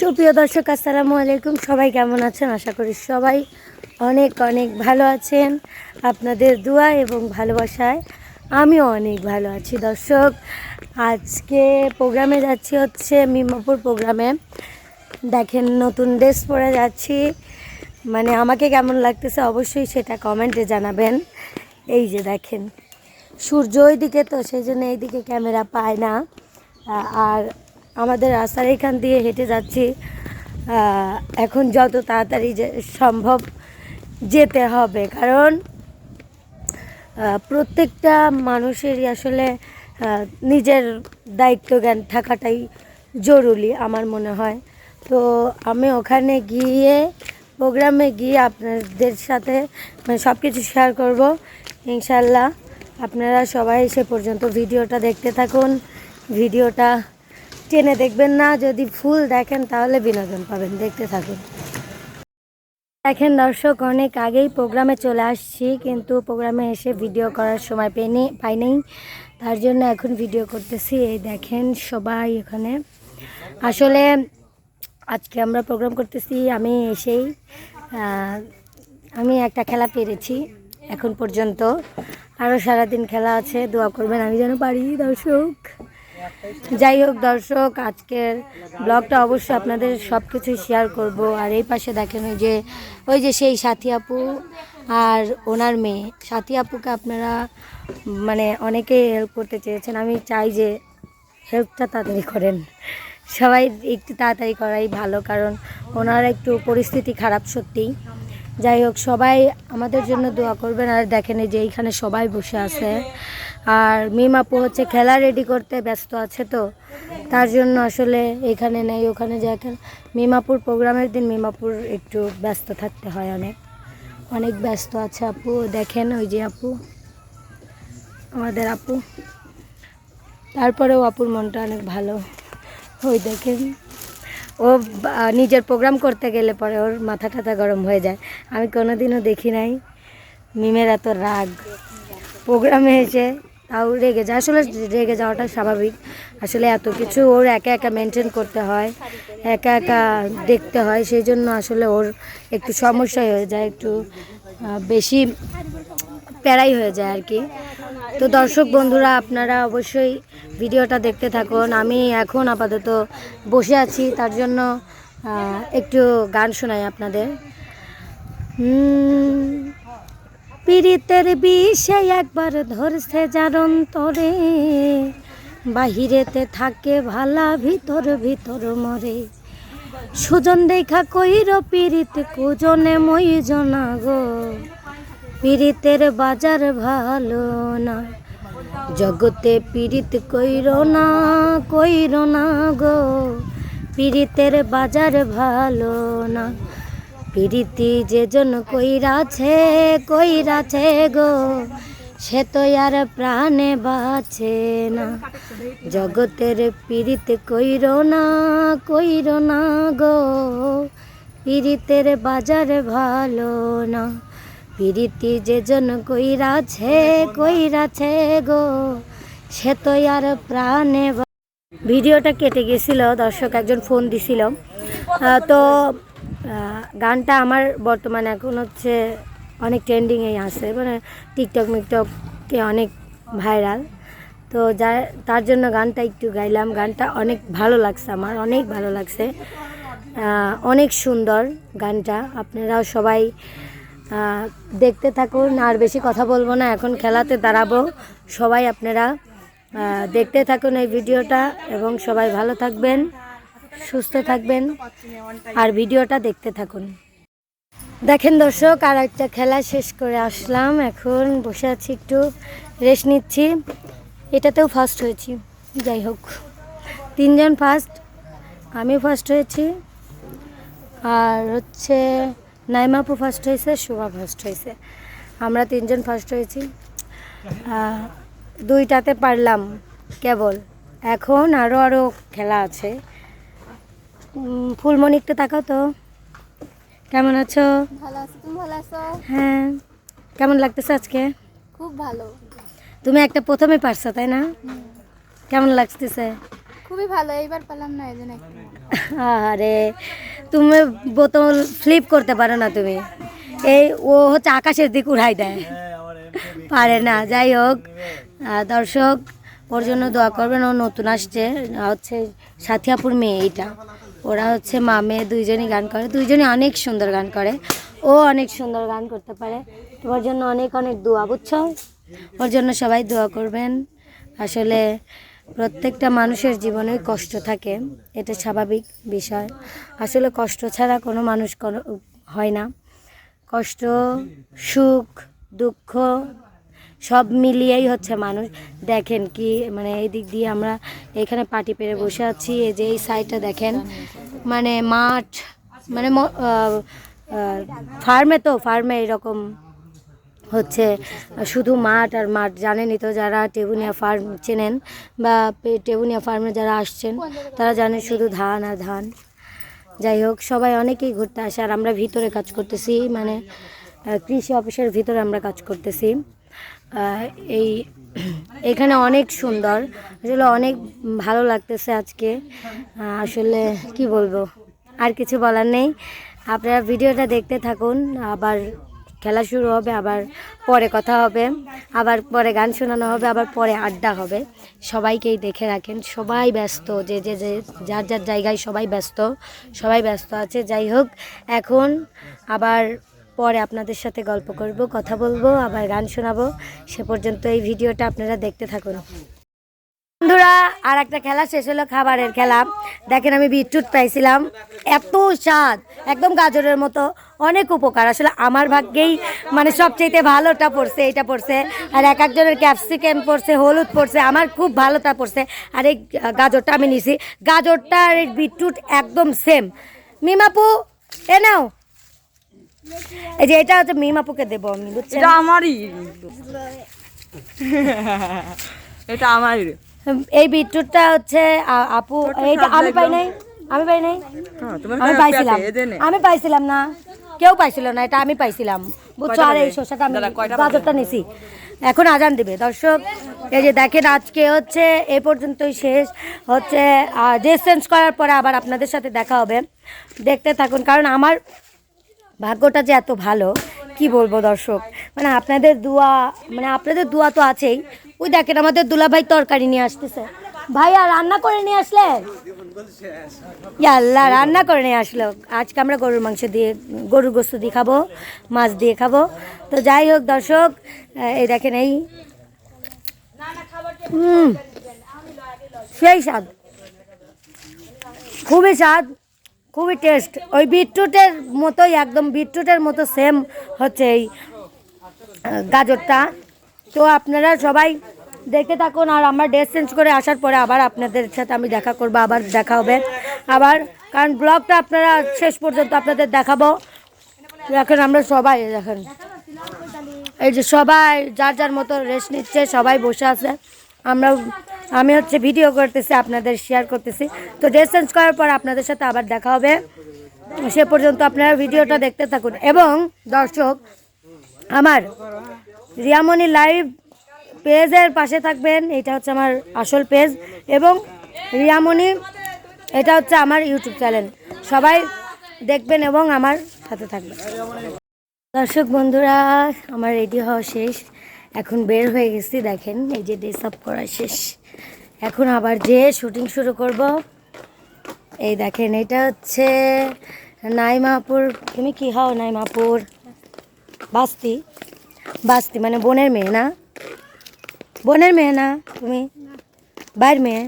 সুপ্রিয় দর্শক, আসসালামু আলাইকুম। সবাই কেমন আছেন? আশা করি সবাই অনেক অনেক ভালো আছেন। আপনাদের দোয়া এবং ভালোবাসায় আমিও অনেক ভালো আছি। দর্শক, আজকে প্রোগ্রামে যাচ্ছি হচ্ছে মিমাপুর প্রোগ্রামে। দেখেন, নতুন ড্রেস পরে যাচ্ছি। মানে আমাকে কেমন লাগতেছে অবশ্যই সেটা কমেন্টে জানাবেন। এই যে দেখেন, সূর্য ওইদিকে তো, সেই জন্য এইদিকে ক্যামেরা পায় না। আর আমাদের রাস্তার এখান দিয়ে হেঁটে যাচ্ছি। এখন যত তাড়াতাড়ি সম্ভব যেতে হবে। কারণ প্রত্যেকটা মানুষেরই আসলে নিজের দায়িত্ব জ্ঞান থাকাটাই জরুরি আমার মনে হয়। তো আমি ওখানে গিয়ে, প্রোগ্রামে গিয়ে আপনাদের সাথে মানে সব কিছু শেয়ার করব ইনশাল্লাহ আপনারা সবাই সে পর্যন্ত ভিডিওটা দেখতে থাকুন। ভিডিওটা টেনে দেখবেন না, যদি ফুল দেখেন তাহলে বিনোদন পাবেন, দেখতে থাকুন। দেখেন দর্শক, অনেক আগেই প্রোগ্রামে চলে আসছি, কিন্তু প্রোগ্রামে এসে ভিডিও করার সময় পেনি, পাইনি। তার জন্য এখন ভিডিও করতেছি। এই দেখেন সবাই এখানে। আসলে আজকে আমরা প্রোগ্রাম করতেছি, আমি এসেই আমি একটা খেলা পেরেছি এখন পর্যন্ত। আরও সারাদিন খেলা আছে, দোয়া করবেন, আমি যেন পারি, দর্শক। যাই হোক দর্শক, আজকের ব্লগটা অবশ্যই আপনাদের সব কিছুই শেয়ার করব। আর এই পাশে দেখেন ওই যে ওই যে সেই সাথী আপু আর ওনার মেয়ে। সাথী আপুকে আপনারা মানে অনেকেই হেল্প করতে চেয়েছেন। আমি চাই যে হেল্পটা তাড়াতাড়ি করেন। সবাই একটু তাড়াতাড়ি করাই ভালো, কারণ ওনার একটু পরিস্থিতি খারাপ সত্যিই। যাই হোক, সবাই আমাদের জন্য দোয়া করবেন। আর দেখেন এই যে এইখানে সবাই বসে আছে। আর মিমাপু হচ্ছে খেলা রেডি করতে ব্যস্ত আছে তো। তার জন্য আসলে এখানে নেই, ওখানে যে এখন মিমাপুর প্রোগ্রামের দিন মিমাপুর একটু ব্যস্ত থাকতে হয় অনেক। অনেক ব্যস্ত আছে আপু। দেখেন ওই যে আপু। আমাদের আপু। তারপরেও আপুর মনটা অনেক ভালো। ওই দেখেন। ও নিজের প্রোগ্রাম করতে গেলে পরে ওর মাথা টাথা গরম হয়ে যায়। আমি কোনোদিনও দেখি নাই। মিমের এত রাগ। প্রোগ্রামে এসে তাও রেগে যায়। আসলে রেগে যাওয়াটা স্বাভাবিক। আসলে এত কিছু ওর একা একা মেনটেন করতে হয়, একা একা দেখতে হয়। সেই জন্য আসলে ওর একটু সমস্যা হয়ে যায়, একটু বেশি প্যারাই হয়ে যায় আর কি। তো দর্শক বন্ধুরা, আপনারা অবশ্যই ভিডিওটা দেখতে থাকুন। আমি এখন আপাতত বসে আছি, তার জন্য একটু গান শোনাই আপনাদের। পীড়িতের বিষে একবার ধরছে যার বাহিরেতে থাকে ভালা, ভিতর ভিতর মরে। সুজন দেখা কইর পীড়িত, কুজনে মই জনা গো। পীড়িতের বাজার ভালো না। জগতে পীড়িত কইর না কইর না গো। পীড়িতের বাজার ভালো না। প্রীতি যে জন কইরাছে কইরাছে গো। সে তো আর প্রাণে বাঁচে না। জগতের পীড়িত কইর না কইর না গো। পীড়িতের বাজার ভালো না। প্রীতি যে জন কইরাছে কইরাছে গো, সে তো আর প্রাণে ভিডিওটা কেটে গেছিল, দর্শক একজন ফোন দিছিল। তো গানটা আমার বর্তমানে এখন হচ্ছে অনেক ট্রেন্ডিংয়েই আছে মানে টিকটক মিকটকে অনেক ভাইরাল তো যা, তার জন্য গানটা একটু গাইলাম, গানটা অনেক ভালো লাগছে আমার, অনেক ভালো লাগছে। অনেক সুন্দর গানটা, আপনারাও সবাই দেখতে থাকুন, আর বেশি কথা বলব না, এখন খেলাতে দাঁড়াবো। সবাই আপনারা দেখতে থাকুন এই ভিডিওটা, এবং সবাই ভালো থাকবেন, সুস্থ থাকবেন, আর ভিডিওটা দেখতে থাকুন। দেখেন দর্শক, আর একটা খেলা শেষ করে আসলাম। এখন বসে আছি, একটু রেস্ট নিচ্ছি। এটাতেও ফার্স্ট হয়েছি, যাই হোক। তিনজন ফার্স্ট আমিও ফার্স্ট হয়েছি। আর হচ্ছে নাইমাপু ফার্স্ট হয়েছে শোভা ফার্স্ট হয়েছে। আমরা তিনজন ফার্স্ট হয়েছি। দুইটাতে পারলাম কেবল। এখন আরও আরও খেলা আছে। ফুলমণি একটু তাকাও তো। কেমন আছো? ভালো আছো তুমি ভালো আছো? হ্যাঁ। কেমন লাগতেছে আজকে? খুব ভালো। তুমি একটা প্রথমে পারছ তাই না? কেমন লাগতেছে? খুবই ভালো এইবার পেলাম না এই জন্য আরে তুমি বোতল ফ্লিপ করতে পারো না তুমি। এই ও হচ্ছে আকাশের দিক উড়াই দেয়। পারে না, যাই হোক। দর্শক, ওর জন্য দোয়া করবেন, ও নতুন আসছে। হচ্ছে সাথিয়াপুর মেয়ে এইটা। ওরা হচ্ছে মা মেয়ে দুইজনই গান করে। দুইজনই অনেক সুন্দর গান করে। ও অনেক সুন্দর গান করতে পারে। তোমার জন্য অনেক অনেক দোয়া, বুঝছ? ওর জন্য সবাই দোয়া করবেন। আসলে প্রত্যেকটা মানুষের জীবনে কষ্ট থাকে, এটা স্বাভাবিক বিষয়। আসলে কষ্ট ছাড়া কোনো মানুষ হয় না। কষ্ট, সুখ, দুঃখ, সব মিলিয়েই হচ্ছে মানুষ। দেখেন কি মানে এই দিক দিয়ে আমরা এখানে পাটি পেরে বসে আছি, এই যে এই সাইডটা দেখেন। মানে মাঠ মানে ফার্মে তো ফার্মে এরকম হচ্ছে, শুধু মাঠ আর মাঠ জানেনই তো যারা টেবুনিয়া ফার্ম চেনেন বা টেবুনিয়া ফার্মে যারা আসছেন, তারা জানে শুধু ধান আর ধান। যাই হোক, সবাই অনেকেই ঘুরতে আসে আর আমরা ভিতরে কাজ করতেছি মানে কৃষি অফিসের ভিতরে আমরা কাজ করতেছি। এই, এখানে অনেক সুন্দর। আসলে অনেক ভালো লাগতেছে আজকে। আসলে কি বলব? আর কিছু বলার নেই। আপনারা ভিডিওটা দেখতে থাকুন, আবার খেলা শুরু হবে, আবার পরে কথা হবে, আবার পরে গান শোনানো হবে, আবার পরে আড্ডা হবে। সবাইকেই দেখে রাখেন, সবাই ব্যস্ত, যে যে যে, যার যার জায়গায় সবাই ব্যস্ত সবাই ব্যস্ত আছে। যাই হোক, এখন আবার পরে আপনাদের সাথে গল্প করব, কথা বলব, আবার গান শোনাবো। সে পর্যন্ত এই ভিডিওটা আপনারা দেখতে থাকুন। বন্ধুরা আর একটা খেলা শেষ হলো খাবারের খেলা। দেখেন আমি বিটরুট পাইছিলাম। এত স্বাদ, একদম গাজরের মতো। অনেক উপকার। আসলে আমার ভাগ্যেই মানে সবচেয়ে ভালোটা পড়ছে এটা পড়ছে। আর এক একজনের ক্যাপসিকাম পড়ছে, হলুদ পড়ছে, আমার খুব ভালোটা পড়ছে। আর এই গাজরটা আমি নিছি। গাজরটা আর এই বিটরুট একদম সেম মিমাপু, এ নাও। এই যে এটা হচ্ছে মিমাপুকে দেবো আমি, বুঝছেন? এটা আমারই। এটা আমারই। এই বিটরুটটা হচ্ছে আপু এইটা আমি পাই নাই আমি পাই নাই। হ্যাঁ, আমি পাইছিলাম। আমি পাইছিলাম না কেউ পাইছিল না এটা আমি পাইছিলাম। বুঝছ? আর এই? শসাটা আমি গাজরটা নিছি। এখন আজান দিবে দর্শক এই যে দেখেন আজকে হচ্ছে এ পর্যন্তই শেষ। হচ্ছে ড্রেস চেঞ্জ করার পরে আবার আপনাদের সাথে দেখা হবে। দেখতে থাকুন কারণ আমার ভাগ্যটা যে এত ভালো কি বলব দর্শক? মানে আপনাদের দোয়া মানে আপনাদের দোয়া তো আছেই ওই দেখেন, আমাদের দুলাভাই তরকারি নিয়ে আসতেছে। ভাইয়া, রান্না করে নিয়ে আসলে? আল্লাহ রান্না করে নিয়ে আসলো। আজকে আমরা গরুর মাংস দিয়ে, গরুর গোস্ত দিয়ে খাব, মাছ দিয়ে খাব। তো যাই হোক, দর্শক, এই দেখেন, এই সেই স্বাদ। খুবই স্বাদ, খুবই টেস্ট ওই বিটরুটের মতোই, একদম বিটরুটের মতো সেম হচ্ছে এই গাজরটা। তো আপনারা সবাই দেখতে থাকুন আর আমার ড্রেস চেঞ্জ করে আসার পরে আবার আপনাদের সাথে আমি দেখা করব, আবার দেখা হবে। আবার, কারণ ব্লগটা আপনারা শেষ পর্যন্ত আপনাদের দেখাবো। দেখেন আমরা সবাই, দেখেন। এই যে সবাই যার যার মতো রেস্ট নিচ্ছে, সবাই বসে আছে। আমরা, আমি হচ্ছে ভিডিও করতেছি, আপনাদের শেয়ার করতেছি। তো ড্রেস চেঞ্জ করার পর আপনাদের সাথে আবার দেখা হবে। সে পর্যন্ত আপনারা ভিডিওটা দেখতে থাকুন। এবং দর্শক, আমার রিয়ামণি লাইভ পেজের পাশে থাকবেন, এটা হচ্ছে আমার আসল পেজ, এবং রিয়ামণি, এটা হচ্ছে আমার ইউটিউব চ্যানেল। সবাই দেখবেন এবং আমার সাথে থাকবেন। দর্শক বন্ধুরা, আমার রেডি হওয়া শেষ। এখন বের হয়ে গেছি, দেখেন, এই যে ড্রেস আপ করা শেষ। এখন আবার যে শুটিং শুরু করব। এই দেখেন, এটা হচ্ছে নাইমাপুর, তুমি কি হও নাইমাপুর? বাস্তি। বাস্তি মানে বোনের মেয়ে, না? বোনের মেয়ে না তুমি? বাইর মেয়ে?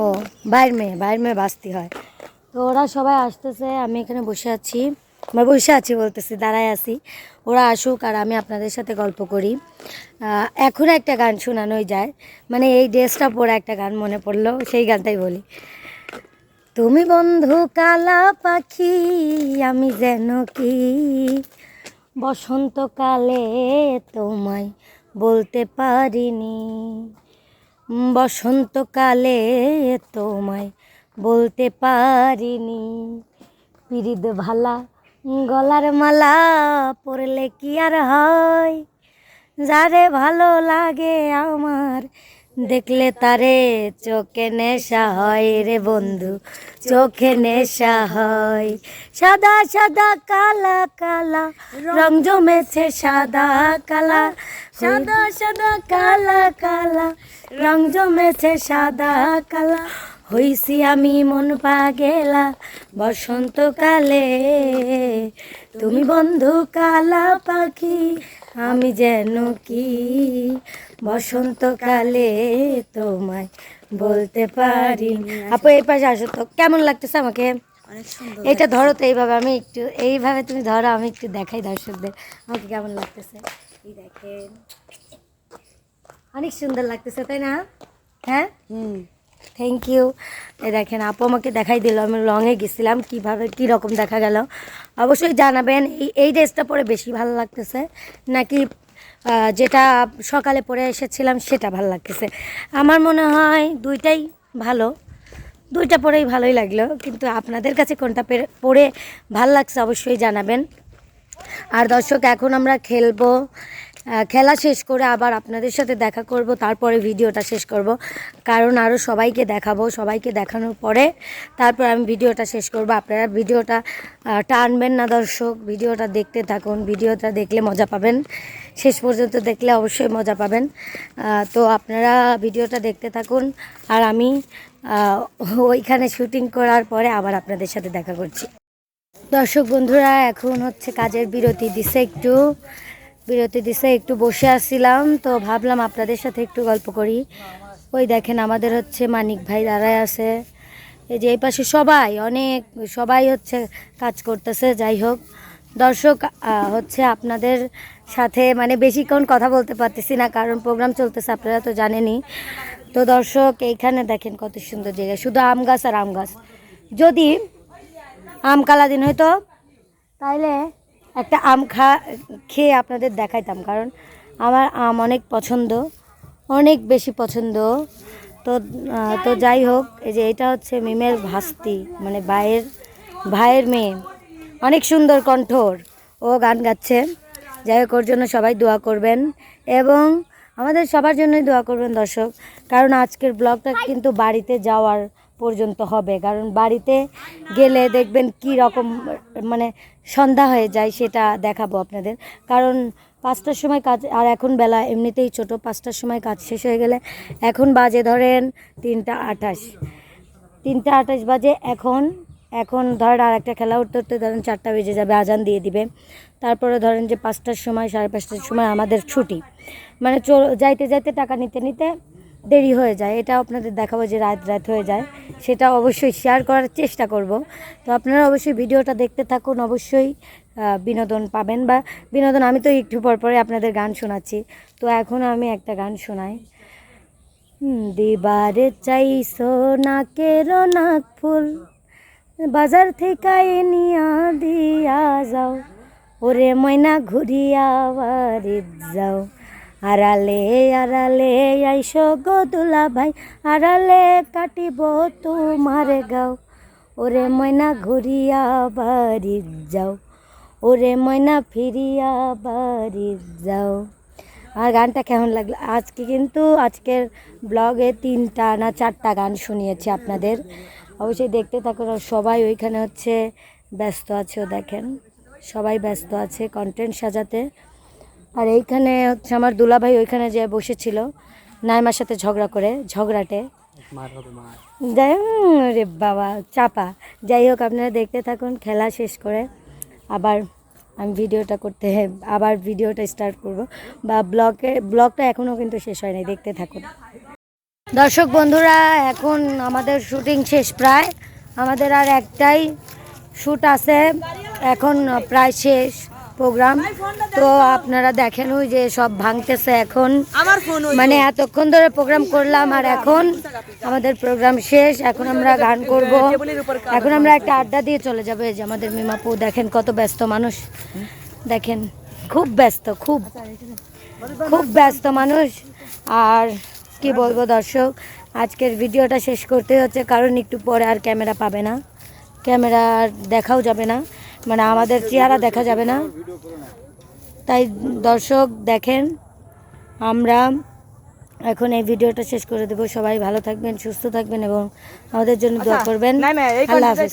ও বাইর মেয়ে বাইর মেয়ে বাস্তি হয়। তো ওরা সবাই আসতেছে, আমি এখানে বসে আছি। আমরা বসে আছি বলতেছি, দাঁড়ায় আছি। ওরা আসুক আর আমি আপনাদের সাথে গল্প করি। এখন একটা গান শোনানোই যায়। মানে এই ড্রেসটা পরে একটা গান মনে পড়ল, সেই গানটাই বলি। তুমি বন্ধু কালা পাখি, আমি যেন কি বসন্তকালে তোমায় বলতে পারিনি। বসন্তকালে তোমায় বলতে পারিনি। পিরিদ ভালা গলার মালা পরলে কি আর হয়? যারে ভালো লাগে আমার দেখলে তারে চোখে নেশা হয় রে বন্ধু, চোখে নেশা হয়। সাদা সাদা, কালা কালা, রং জমেছে সাদা, কালা। সাদা সাদা, কালা কালা, রং জমেছে সাদা, কালা। হইছি আমি মন পাগেলা বসন্তকালে। তুমি বন্ধু কালা পাখি আমি যেন কি বসন্তকালে তোমায় বলতে পারি আপু এই পাশে আসো তো। কেমন লাগতেছে আমাকে? এটা ধরো তো এইভাবে আমি একটু এইভাবে তুমি ধরো আমি একটু দেখাই দর্শকদের। আমাকে কেমন লাগতেছে? এই দেখেন। অনেক সুন্দর লাগতেছে তাই না? হ্যাঁ? হুম। থ্যাংক ইউ দেখেন, আপু আমাকে দেখাই দিল, আমি রঙে গেছিলাম, কীভাবে, কি রকম দেখা গেল। অবশ্যই জানাবেন, এই এই ড্রেসটা পরে বেশি ভালো লাগতেছে, নাকি যেটা সকালে পরে এসেছিলাম সেটা ভালো লাগতেছে। আমার মনে হয় দুইটাই ভালো, দুইটা পরেই ভালোই লাগল, কিন্তু আপনাদের কাছে কোনটা পেরে- ভালো লাগছে অবশ্যই জানাবেন। আর দর্শক, এখন আমরা খেলব খেলা শেষ করে আবার আপনাদের সাথে দেখা করব, তারপরে ভিডিওটা শেষ করব। কারণ আরও সবাইকে দেখাবো, সবাইকে দেখানোর পরে তারপর আমি ভিডিওটা শেষ করব। আপনারা ভিডিওটা টানবেন না দর্শক, ভিডিওটা দেখতে থাকুন, ভিডিওটা দেখলে মজা পাবেন। শেষ পর্যন্ত দেখলে অবশ্যই মজা পাবেন। তো আপনারা ভিডিওটা দেখতে থাকুন আর আমি ওইখানে শুটিং করার পরে আবার আপনাদের সাথে দেখা করছি। দর্শক বন্ধুরা, এখন হচ্ছে কাজের বিরতি, দিছে একটু। বিরতি দিছে, একটু বসে আসছিলাম, তো ভাবলাম আপনাদের সাথে একটু গল্প করি। ওই দেখেন আমাদের হচ্ছে মানিক ভাই দাঁড়ায় আছে। এই যে এই পাশে সবাই, অনেক, সবাই হচ্ছে কাজ করতেছে, যাই হোক। দর্শক হচ্ছে আপনাদের সাথে মানে বেশিক্ষণ কথা বলতে পারতেছি না, কারণ প্রোগ্রাম চলতেছে, আপনারা তো জানেনই। তো দর্শক, এইখানে দেখেন কত সুন্দর জায়গা, শুধু আম গাছ আর আম গাছ। যদি আম কালা দিন হয়তো তাইলে একটা আম খা, খেয়ে আপনাদের দেখাইতাম, কারণ আমার আম অনেক পছন্দ, অনেক বেশি পছন্দ। তো তো যাই হোক, এই যে এটা হচ্ছে মিমের ভাস্তি মানে ভাইয়ের ভাইয়ের মেয়ে। অনেক সুন্দর কণ্ঠর, ও গান গাচ্ছে। যাই হোক, ওর জন্য সবাই দোয়া করবেন এবং আমাদের সবার জন্যই দোয়া করবেন দর্শক, কারণ আজকের ব্লগটা কিন্তু বাড়িতে যাওয়ার পর্যন্ত হবে। কারণ বাড়িতে গেলে দেখবেন কি রকম মানে সন্ধ্যা হয়ে যায় সেটা দেখাবো আপনাদের। কারণ পাঁচটার সময় কাজ, আর এখন বেলা এমনিতেই ছোট, পাঁচটার সময় কাজ শেষ হয়ে গেলে এখন বাজে ধরেন তিনটা আঠাশ। তিনটা আঠাশ বাজে, এখন এখন ধরেন আর একটা খেলা উঠতে উঠতে ধরেন চারটা বেজে যাবে, আজান দিয়ে দিবে। তারপরে ধরেন যে পাঁচটার সময়, সাড়ে পাঁচটার সময় আমাদের ছুটি। মানে চল যাইতে যাইতে টাকা নিতে নিতে দেরি হয়ে যায়। এটা আপনাদের দেখাবো যে রাত রাত হয়ে যায়। সেটা অবশ্যই শেয়ার করার চেষ্টা করব। তো আপনারা অবশ্যই ভিডিওটা দেখতে থাকুন। অবশ্যই বিনোদন পাবেন বা বিনোদন আমি তো একটু পর পরে আপনাদের গান শোনাচ্ছি। তো এখন আমি একটা গান শোনাই। দিবারে চাইছো নাকের নাক ফুল বাজার থেকে নিয়া দিয়া যাও। ওরে ময়না ঘুরিয়া যাও। আড়ালে আড়ালে আইসো গদুলা ভাই আড়ালে কাটিব তোমার গাও। ওরে ময়না ঘুরিয়া বাড়ি যাও, ওরে ময়না ফিরিয়া বাড়ি যাও। আর গানটা কেমন লাগল? আজকে কিন্তু আজকের ব্লগে তিনটা না চারটা গান শুনিয়েছি আপনাদের। অবশ্যই দেখতে থাকুন সবাই ওইখানে হচ্ছে ব্যস্ত আছে ও দেখেন। সবাই ব্যস্ত আছে কন্টেন্ট সাজাতে। আর এইখানে হচ্ছে আমার দুলাভাই ওইখানে যে বসেছিল নাইমার সাথে ঝগড়া করে ঝগড়াটে। যাই রে বাবা চাপা। যাই হোক আপনারা দেখতে থাকুন খেলা শেষ করে আবার আমি ভিডিওটা করতে আবার ভিডিওটা স্টার্ট করব। বা ব্লগে ব্লগটা এখনও কিন্তু শেষ হয়নি দেখতে থাকুন। দর্শক বন্ধুরা এখন আমাদের শুটিং শেষ প্রায়। আমাদের আর একটাই শ্যুট আছে এখন প্রায় শেষ। প্রোগ্রাম তো আপনারা দেখেন ওই যে সব ভাঙতেছে এখন। আমার ফোন মানে এতক্ষণ ধরে প্রোগ্রাম করলাম আর এখন আমাদের প্রোগ্রাম শেষ। এখন আমরা গান করব। এখন আমরা একটা আড্ডা দিয়ে চলে যাব। এই যে আমাদের মিমাপু দেখেন কত ব্যস্ত মানুষ। দেখেন খুব ব্যস্ত খুব। খুব ব্যস্ত মানুষ। আর কি বলব দর্শক আজকের ভিডিওটা শেষ করতে হচ্ছে কারণ একটু পরে আর ক্যামেরা পাবে না। ক্যামেরা আর দেখাও যাবে না। মানে আমাদের চেহারা দেখা যাবে না। তাই দর্শক দেখেন আমরা এখন এই ভিডিওটা শেষ করে দেবো। সবাই ভালো থাকবেন সুস্থ থাকবেন এবং আমাদের জন্য দোয়া করবেন। না, না, এই আল্লাহ হাফেজ।